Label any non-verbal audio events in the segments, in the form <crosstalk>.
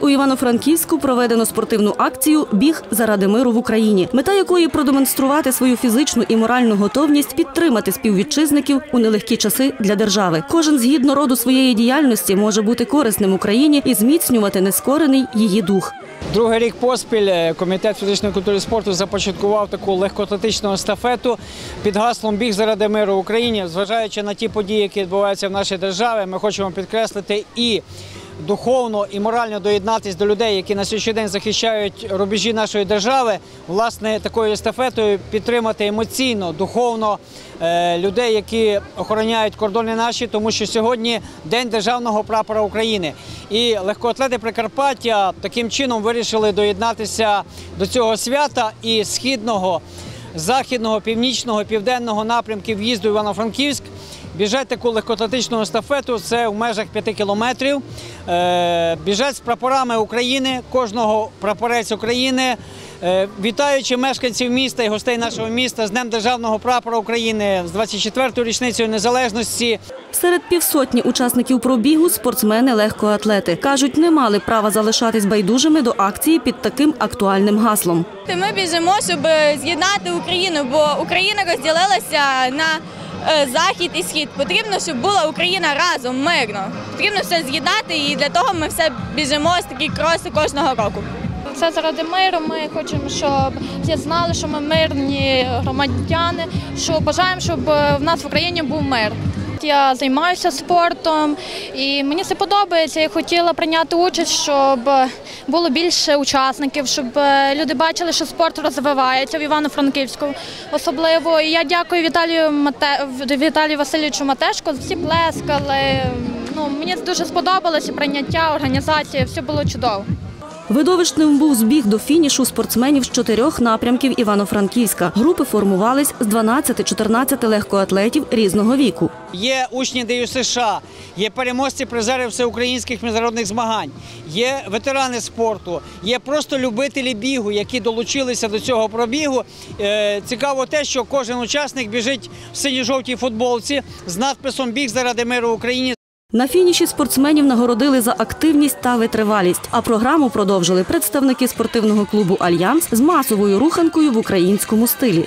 У Івано-Франківську проведено спортивну акцію Біг заради миру в Україні, мета якої продемонструвати свою фізичну і моральну готовність підтримати співвітчизників у нелегкі часи для держави. Кожен згідно роду своєї діяльності може бути корисним Україні і зміцнювати нескорений її дух. Другий рік поспіль е, комітет фізичної культури і спорту започаткував таку легкоатлетичну естафету під гаслом Біг заради миру в Україні. Зважаючи на ті події, які відбуваються в нашій державі, ми хочемо підкреслити і духовно і морально доєднатися до людей, які на сьогоднішній день захищають рубежі нашої держави. Власне, такою естафетою підтримати емоційно, духовно е, людей, які охороняють кордони наші, тому що сьогодні день державного прапора України. І легкоатлети Прикарпаття таким чином вирішили доєднатися до цього свята і східного, західного, північного, південного напрямків в'їзду Івано-Франківськ. Біжать таку легкоатлетичну естафету, це в межах 5 кілометрів. Е, біжать з прапорами України, кожного прапорець України. Е, вітаючи мешканців міста і гостей нашого міста з Днем Державного прапора України з 24-ю річницею незалежності. Серед півсотні учасників пробігу спортсмени легкоатлети кажуть, не мали права залишатись байдужими до акції під таким актуальним гаслом. Ми біжимо, щоб з'єднати Україну, бо Україна розділилася на захід і схід. Потрібно, щоб була Україна разом, мирно. Потрібно все з'єднати, і для того ми все біжимо з такі кроси кожного року. Це заради миру. Ми хочемо, щоб всі знали, що ми мирні громадяни, що бажаємо, щоб е, в нас в Україні був мир. Я займаюся спортом і мені це подобається. Я хотіла прийняти участь, щоб було більше учасників, щоб е, люди бачили, що спорт розвивається в Івано-Франківську. Особливо і я дякую Віталію Мате... Віталію Васильовичу Матешко. Всі плескали. Ну мені дуже сподобалося прийняття, організація, все було чудово. Видовищним був збіг до фінішу спортсменів з чотирьох напрямків Івано-Франківська. Групи формувались з 12-14 легкоатлетів різного віку. Є учні ДЮСШ, США, є переможці призери всеукраїнських міжнародних змагань, є ветерани спорту, є просто любителі бігу, які долучилися до цього пробігу. Е, Цікаво те, що кожен учасник біжить в синьо-жовтій футболці з надписом Біг заради миру Україні. На фініші спортсменів нагородили за активність та витривалість. А програму продовжили представники спортивного клубу Альянс з масовою руханкою в українському стилі.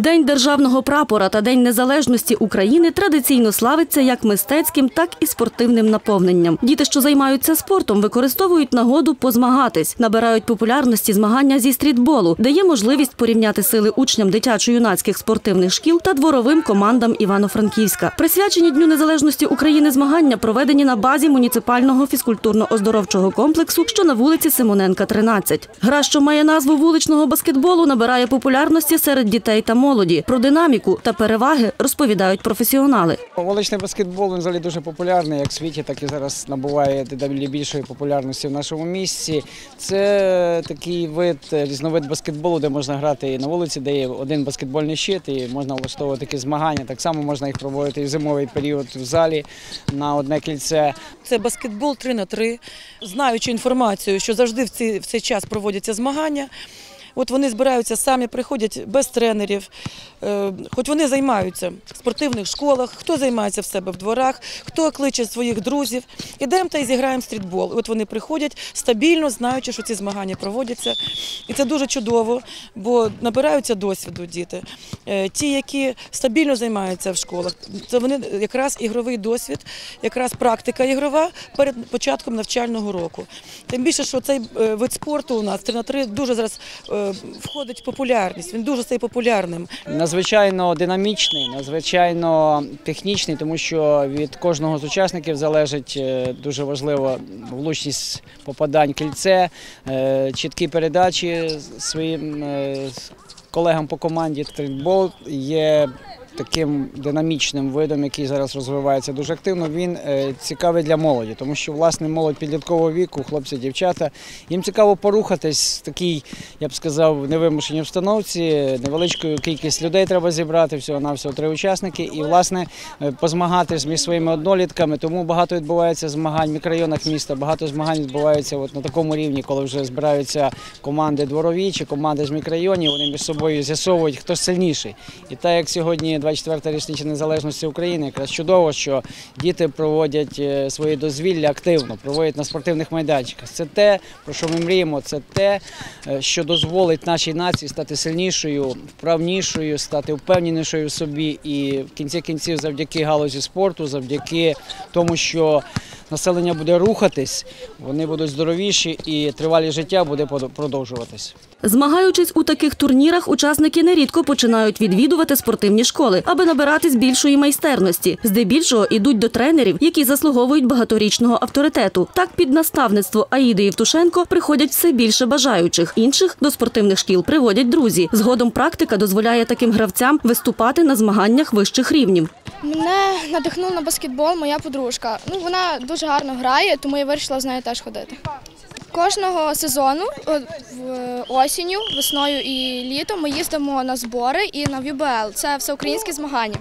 День державного прапора та День незалежності України традиційно славиться як мистецьким, так і спортивним наповненням. Діти, що займаються спортом, використовують нагоду позмагатись, набирають популярності змагання зі стрітболу, де є можливість порівняти сили учням дитячо-юнацьких спортивних шкіл та дворовим командам Івано-Франківська. Присвячені Дню незалежності України змагання проведені на базі муніципального фізкультурно-оздоровчого комплексу, що на вулиці Симоненка, 13. Гра, що має назву вуличного баскетболу, набирає популярності серед дітей та молоді. Про динаміку та переваги розповідають професіонали. Вуличний баскетбол він взагалі дуже популярний, як в світі, так і зараз набуває дедалі більшої популярності в нашому місці. Це такий вид, різновид баскетболу, де можна грати і на вулиці, де є один баскетбольний щит, і можна влаштовувати такі змагання. Так само можна їх проводити і в зимовий період в залі на одне кільце. Це баскетбол 3 на 3 Знаючи інформацію, що завжди в цей, в цей час проводяться змагання. От вони збираються самі, приходять без тренерів, Е, хоч вони займаються в спортивних школах, хто займається в себе в дворах, хто кличе своїх друзів. Ідемо та й зіграємо стрітбол. От вони приходять стабільно, знаючи, що ці змагання проводяться. І це дуже чудово, бо набираються досвіду діти. Е, Ті, які стабільно займаються в школах, це вони якраз ігровий досвід, якраз практика ігрова перед початком навчального року. Тим більше, що цей е, вид спорту у нас 3 на 3 дуже зараз входить в популярність. Він дуже стає популярним. Надзвичайно динамічний, надзвичайно технічний, тому що від кожного з учасників залежить е, дуже важливо влучність попадань кільце, е, чіткі передачі своїм е, колегам по команді. Стрітбол є таким динамічним видом, який зараз розвивається дуже активно, він е, цікавий для молоді, тому що власне молодь підліткового віку, хлопці, дівчата, їм цікаво порухатись в такій, я б сказав, невимушеній обстановці. Невеличку кількість людей треба зібрати, всього на всього три учасники, і власне е, позмагатись між своїми однолітками. Тому багато відбувається змагань в мікрорайонах міста. Багато змагань відбувається от на такому рівні, коли вже збираються команди дворові чи команди з мікрорайонів. Вони між собою з'ясовують, хто сильніший. І так як сьогодні 24-та річниця незалежності України, якраз чудово, що діти проводять е, свої дозвілля активно, проводять на спортивних майданчиках. Це те, про що ми мріємо, це те, е, що дозволить нашій нації стати сильнішою, вправнішою, стати впевненішою в собі. І в кінці кінців, завдяки галузі спорту, завдяки тому, що населення буде рухатись, вони будуть здоровіші і тривалість життя буде продовжуватись. Змагаючись у таких турнірах, учасники нерідко починають відвідувати спортивні школи, аби набиратись більшої майстерності. Здебільшого ідуть до тренерів, які заслуговують багаторічного авторитету. Так, під наставництво Аїди Євтушенко приходять все більше бажаючих. Інших до спортивних шкіл приводять друзі. Згодом практика дозволяє таким гравцям виступати на змаганнях вищих рівнів. Мене надихнула на баскетбол моя подружка. Ну, вона дуже гарно грає, тому я вирішила з нею теж ходити. Кожного сезону осінню, весною і літом ми їздимо на збори і на ВІБЛ. Це всеукраїнські змагання.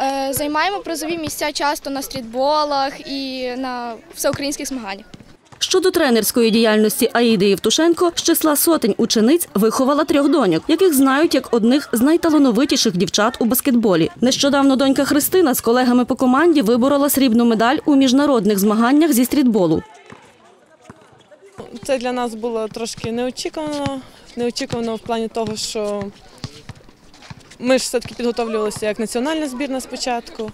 Е, Займаємо призові місця часто на стрітболах і на всеукраїнських змаганнях. Щодо тренерської діяльності Аїди Євтушенко, з числа сотень учениць виховала трьох доньок, яких знають як одних з найталановитіших дівчат у баскетболі. Нещодавно донька Христина з колегами по команді виборола срібну медаль у міжнародних змаганнях зі стрітболу. Це для нас було трошки неочікувано. Неочікувано в плані того, що ми ж все-таки підготовлювалися як національна збірна спочатку.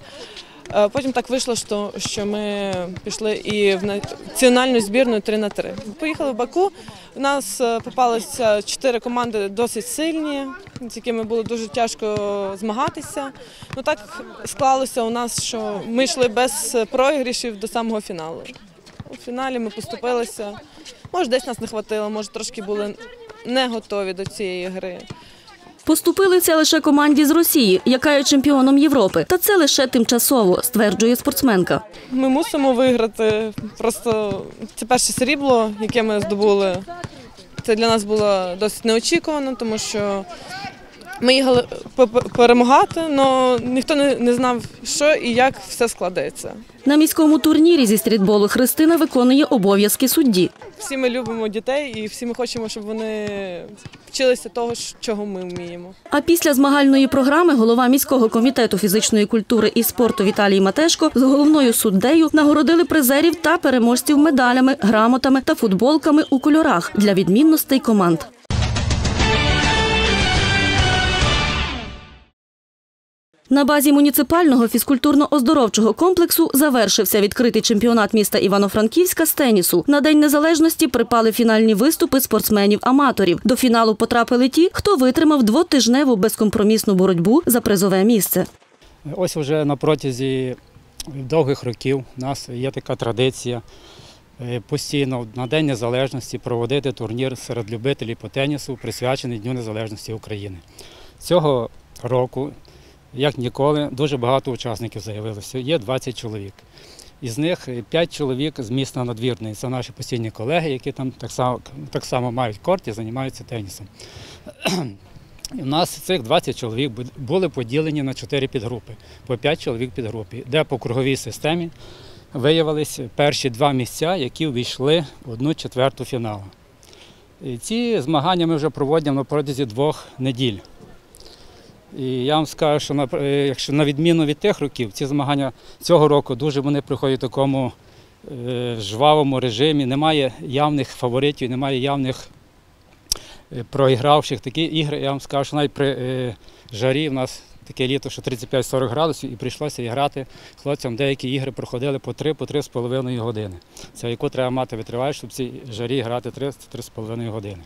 Е, Потім так вийшло, що, що ми пішли і в національну збірну 3 на 3 Поїхали в Баку. У нас е, попалися чотири команди досить сильні, з якими було дуже тяжко змагатися. Ну так склалося у нас, що ми йшли без прогрішів до самого фіналу. У фіналі ми поступилися. Може, десь нас не хватило, може, трошки були не готові до цієї гри. Поступилися лише команді з Росії, яка є чемпіоном Європи. Та це лише тимчасово, стверджує спортсменка. Ми мусимо виграти. Просто це перше срібло, яке ми здобули. Це для нас було досить неочікувано, тому що ми їхали перемагати, але ніхто не, не знав, що і як все складеться. На міському турнірі зі стрітболу Христина виконує обов'язки судді. Всі ми любимо дітей і всі ми хочемо, щоб вони вчилися того, чого ми вміємо. А після змагальної програми голова міського комітету фізичної культури і спорту Віталій Матешко з головною суддею нагородили призерів та переможців медалями, грамотами та футболками у кольорах для відмінностей команд. На базі муніципального фізкультурно-оздоровчого комплексу завершився відкритий чемпіонат міста Івано-Франківська з тенісу. На День Незалежності припали фінальні виступи спортсменів-аматорів. До фіналу потрапили ті, хто витримав двотижневу безкомпромісну боротьбу за призове місце. Ось вже на протязі довгих років у нас є така традиція е, постійно на День Незалежності проводити турнір серед любителів по тенісу, присвячений Дню Незалежності України. Цього року, як ніколи, дуже багато учасників заявилося. Є 20 чоловік. Із них 5 чоловік з міста Надвірний. Це наші постійні колеги, які там так само, так само мають корт і займаються тенісом. У нас цих 20 чоловік були поділені на 4 підгрупи, по 5 чоловік підгрупі, де по круговій системі виявились перші два місця, які увійшли в одну четверту фіналу. І ці змагання ми вже проводимо протязі двох неділь. І я вам скажу, що на, е, якщо на відміну від тих років, ці змагання цього року дуже вони проходять в такому е, жвавому режимі. Немає явних фаворитів, немає явних е, проігравших. Такі ігри, я вам скажу, що навіть при жарі в нас таке літо, що 35-40 градусів, і прийшлося і грати хлопцям. Деякі ігри проходили по 3 по 3,5 години. Це яку треба мати витриваєш, щоб в цій жарі грати 3-3,5 години.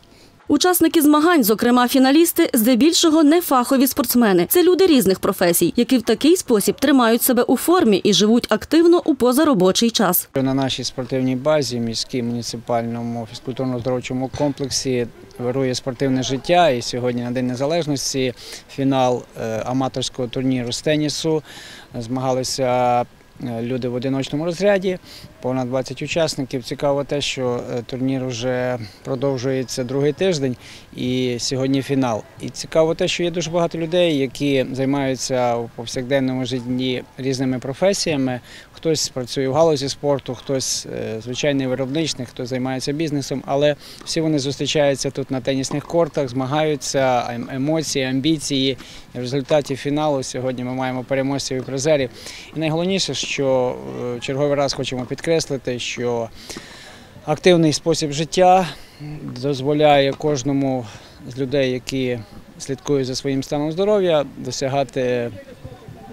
Учасники змагань, зокрема фіналісти, здебільшого не фахові спортсмени. Це люди різних професій, які в такий спосіб тримають себе у формі і живуть активно у позаробочий час. На нашій спортивній базі, міській муніципальному фізкультурно-оздоровчому комплексі вирує спортивне життя. І сьогодні на День Незалежності фінал е, аматорського турніру з тенісу. Змагалися люди в одиночному розряді, понад 20 учасників. Цікаво те, що е, турнір вже продовжується другий тиждень і сьогодні фінал. І цікаво те, що є дуже багато людей, які займаються у повсякденному житті різними професіями. Хтось працює в галузі спорту, хтось е, звичайний виробничник, хтось займається бізнесом, але всі вони зустрічаються тут на тенісних кортах, змагаються, ем- емоції, амбіції. І в результаті фіналу сьогодні ми маємо переможців і призерів. І найголовніше, що е, черговий раз хочемо підкреслити, що активний спосіб життя дозволяє кожному з людей, які слідкують за своїм станом здоров'я, досягати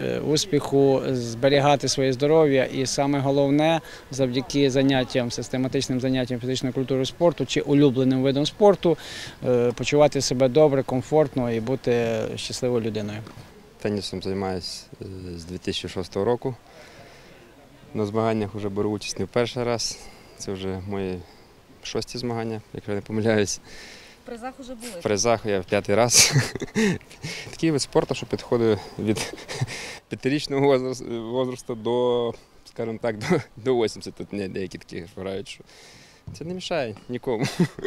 е, успіху, зберігати своє здоров'я і саме головне завдяки заняттям, систематичним заняттям фізичної культури спорту чи улюбленим видом спорту е, почувати себе добре, комфортно і бути щасливою людиною. Тенісом займаюся з 2006 року. На змаганнях вже беру участь не в перший раз. Це вже мої шості змагання, якщо я не помиляюсь. В призах уже були. В призах я в п'ятий раз. <laughs> Такий вид спорту, що підходить від <laughs> п'ятирічного возрасту- до, скажімо так, до, до 80. Тут не деякі такі грають, що це не мішає нікому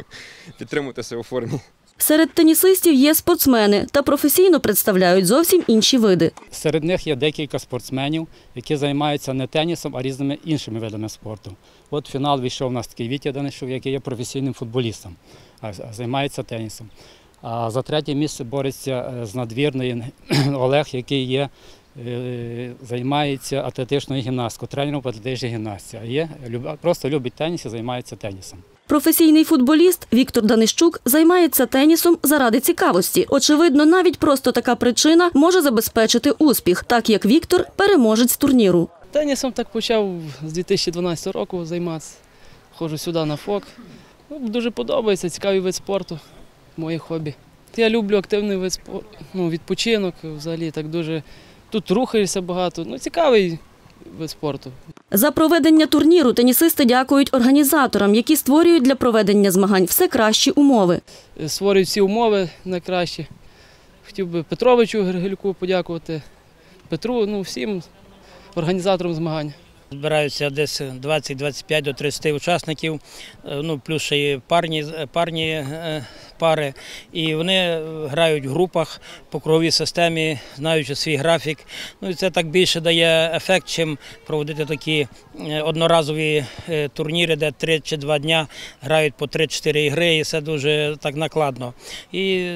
<laughs> підтримувати себе у формі. Серед тенісистів є спортсмени та професійно представляють зовсім інші види. Серед них є декілька спортсменів, які займаються не тенісом, а різними іншими видами спорту. От фінал війшов у нас такий Вітя Данишов, який є професійним футболістом, а а займається тенісом. А за третє місце бореться е, з надвірної <clears throat> Олег, який є, е, займається атлетичною гімнасткою, тренером по атлетичній гімнастиці. А є, просто любить теніс і займається тенісом. Професійний футболіст Віктор Данищук займається тенісом заради цікавості. Очевидно, навіть просто така причина може забезпечити успіх, так як Віктор переможець турніру. Тенісом так почав з 2012 року займатися. Ходжу сюди на ФОК. Ну, дуже подобається, цікавий вид спорту, моє хобі. Я люблю активний вид спорту, ну, відпочинок взагалі так дуже. Тут рухаєшся багато. Ну, цікавий вид спорту. За проведення турніру тенісисти дякують організаторам, які створюють для проведення змагань все кращі умови. Е, Створюють всі умови найкращі. Хотів би Петровичу Гергельку подякувати, Петру, ну всім організаторам змагань. Збираються десь 20-25 до 30 учасників, е, ну плюс ще є парні, парні е, пари. І вони грають в групах по круговій системі, знаючи свій графік. Ну і це так більше дає ефект, чим проводити такі е, одноразові турніри, де 3 чи 2 дня грають по 3-4 ігри, і це дуже так накладно. І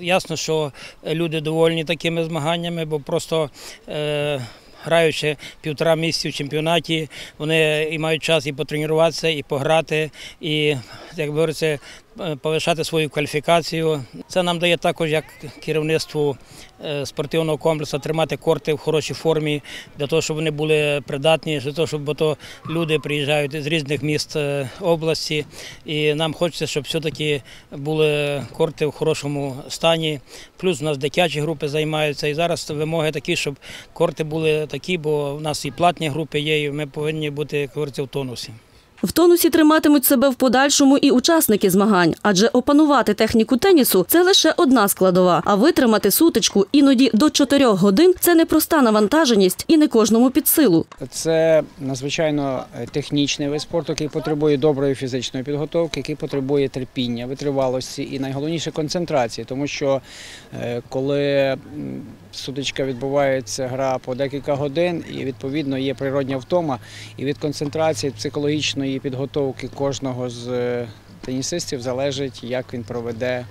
ясно, що люди довольні такими змаганнями, бо просто. Е, граючи півтора місяці в чемпіонаті, вони і мають час і потренуватися, і пограти, і як говориться, е, повишати свою кваліфікацію. Це нам дає також як керівництву е, спортивного комплексу тримати корти в хорошій формі, для того, щоб вони були придатні, для того, щоб то люди приїжджають з різних міст е, області. І нам хочеться, щоб все-таки були корти в хорошому стані. Плюс у нас дитячі групи займаються. І зараз вимоги такі, щоб корти були такі, бо в нас і платні групи є, і ми повинні бути як в тонусі. В тонусі триматимуть себе в подальшому і учасники змагань, адже опанувати техніку тенісу це лише одна складова. А витримати сутичку іноді до 4 годин це непроста навантаженість і не кожному під силу. Це надзвичайно е, технічний вид спорту, який потребує доброї фізичної підготовки, який потребує терпіння, витривалості і найголовніше концентрації, тому що е, коли м, сутичка відбувається гра по декілька годин, і відповідно є природня втома, і від концентрації психологічної підготовки кожного з е, тенісистів залежить, як він проведе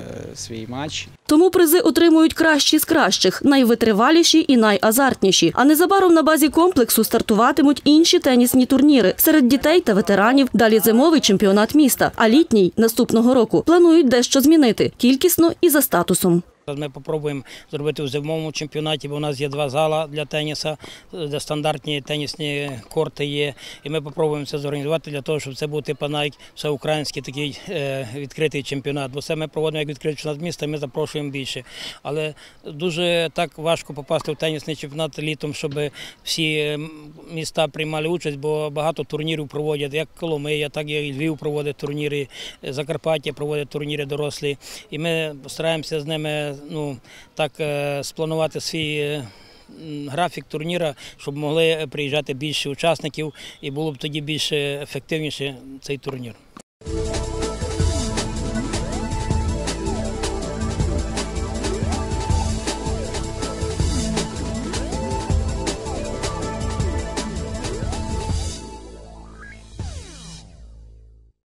е, свій матч Тому призи отримують кращі з кращих, найвитриваліші і найазартніші. А незабаром на базі комплексу стартуватимуть інші тенісні турніри серед дітей та ветеранів. Далі зимовий чемпіонат міста. А літній наступного року планують дещо змінити кількісно і за статусом. Ми спробуємо зробити у зимовому чемпіонаті, бо у нас є два зала для теніса, де стандартні тенісні корти є. І ми спробуємо це зорганізувати для того, щоб це був типу навіть всеукраїнський такий е, відкритий чемпіонат. Бо це ми проводимо як відкритий чемпіонат міста, ми запрошуємо більше. Але дуже так важко попасти в тенісний чемпіонат літом, щоб всі міста приймали участь, бо багато турнірів проводять, як Коломия, так і Львів проводить турніри, Закарпаття проводить турніри дорослі. І ми стараємося з ними ну, так е, спланувати свій. е, Графік турніра, щоб могли приїжджати більше учасників і було б тоді більш ефективніше цей турнір.